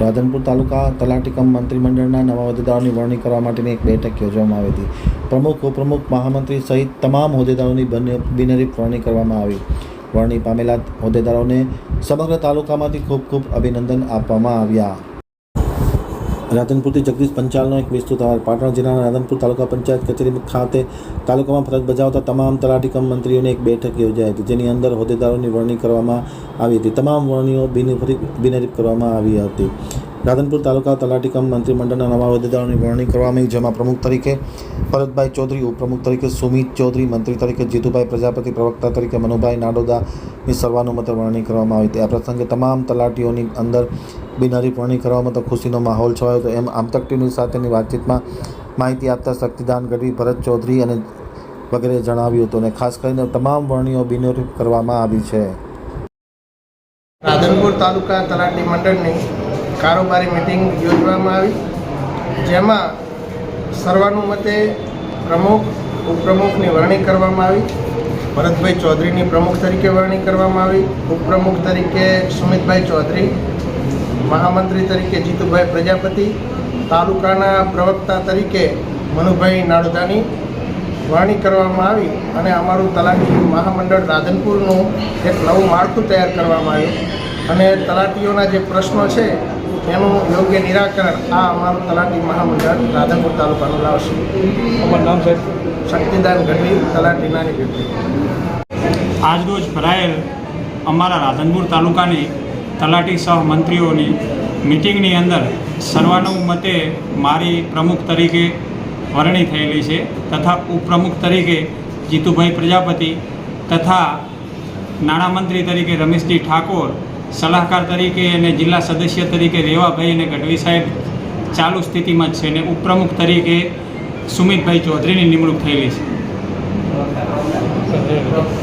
રાધનપુર તાલુકા તલાટીકમ મંત્રીમંડળના નવા હોદ્દેદારોની વરણી કરવા માટેની એક બેઠક યોજવામાં આવી હતી. પ્રમુખ, ઉપપ્રમુખ, મહામંત્રી સહિત તમામ હોદ્દેદારોની બને- બિનહરીફ વરણી કરવામાં આવી. વરણી પામેલા હોદ્દેદારોને સમગ્ર તાલુકામાંથી ખૂબ ખૂબ અભિનંદન આપવામાં આવ્યા. રાધનપુરથી જગદીશ પંચાલનો એક વિસ્તૃત અહેવાલ. પાટણ જિલ્લાના રાધનપુર તાલુકા પંચાયત કચેરી ખાતે તાલુકામાં ફરજ બજાવતા તમામ તલાટી કમ મંત્રીઓની એક બેઠક યોજાઈ હતી, જેની અંદર હોદ્દેદારોની વરણી કરવામાં આવી હતી. તમામ વરણીઓ બિનહરીફ બિનહરીફ કરવામાં આવી હતી. રાધનપુર તાલુકા તલાટીકમ મંત્રીમંડળના નવા હોદ્દેદારોની વરણી કરવામાં આવી, જેમાં પ્રમુખ તરીકે ભરતભાઈ ચૌધરી, ઉપપ્રમુખ તરીકે સુમિત ચૌધરી, મંત્રી તરીકે જીતુભાઈ પ્રજાપતિ, પ્રવક્તા તરીકે મનુભાઈ નાડોદાની સર્વાનુમતે વરણી કરવામાં આવી હતી. આ પ્રસંગે તમામ તલાટીઓની અંદર બિનહરીફ વરણી કરવામાં તો ખુશીનો માહોલ છવાયો હતો. એમ આમતક ટીવી સાથેની વાતચીતમાં માહિતી આપતા શક્તિદાન ગઢવી, ભરત ચૌધરી અને વગેરે જણાવ્યું હતું અને ખાસ કરીને તમામ વરણીઓ બિનહરીફ કરવામાં આવી છે. રાધનપુર તાલુકા તલાટી મંડળની કારોબારી મિટિંગ યોજવામાં આવી. જેમાં સર્વાનુમતે પ્રમુખ, ઉપપ્રમુખની વરણી કરવામાં આવી. ભરતભાઈ ચૌધરીની પ્રમુખ તરીકે વરણી કરવામાં આવી. ઉપપ્રમુખ તરીકે સુમિતભાઈ ચૌધરી. મહામંત્રી તરીકે જીતુભાઈ પ્રજાપતિ. તાલુકાના પ્રવક્તા તરીકે મનુભાઈ નાડોદાની વરણી કરવામાં આવી અને અમારું તલાટી મહામંડળ રાધનપુરનું એક નવું માળખું તૈયાર કરવામાં આવ્યું. અને તલાટીઓના જે પ્રશ્નો છે એનું યોગ્ય નિરાકરણ આ અમારું તલાટી મહામંડળ રાધનપુર તાલુકાનું લાવશે. અમારું નામ સાહેબ? શક્તિદાન ગઢવી તલાટી નાની આજરોજ ભરાયેલ અમારા રાધનપુર તાલુકાની તલાટી સહ મંત્રીઓની મિટિંગની અંદર સર્વાનુમતે મારી પ્રમુખ તરીકે વરણી થયેલી છે તથા ઉપપ્રમુખ તરીકે જીતુભાઈ પ્રજાપતિ તથા નાણામંત્રી તરીકે રમેશજી ઠાકોર સલાહકાર તરીકે અને જિલ્લા સદસ્ય તરીકે રેવાભાઈ અને ગઢવી સાહેબ ચાલુ સ્થિતિમાં જ છે અને ઉપપ્રમુખ તરીકે સુમિતભાઈ ચૌધરીની નિમણૂક થયેલી છે.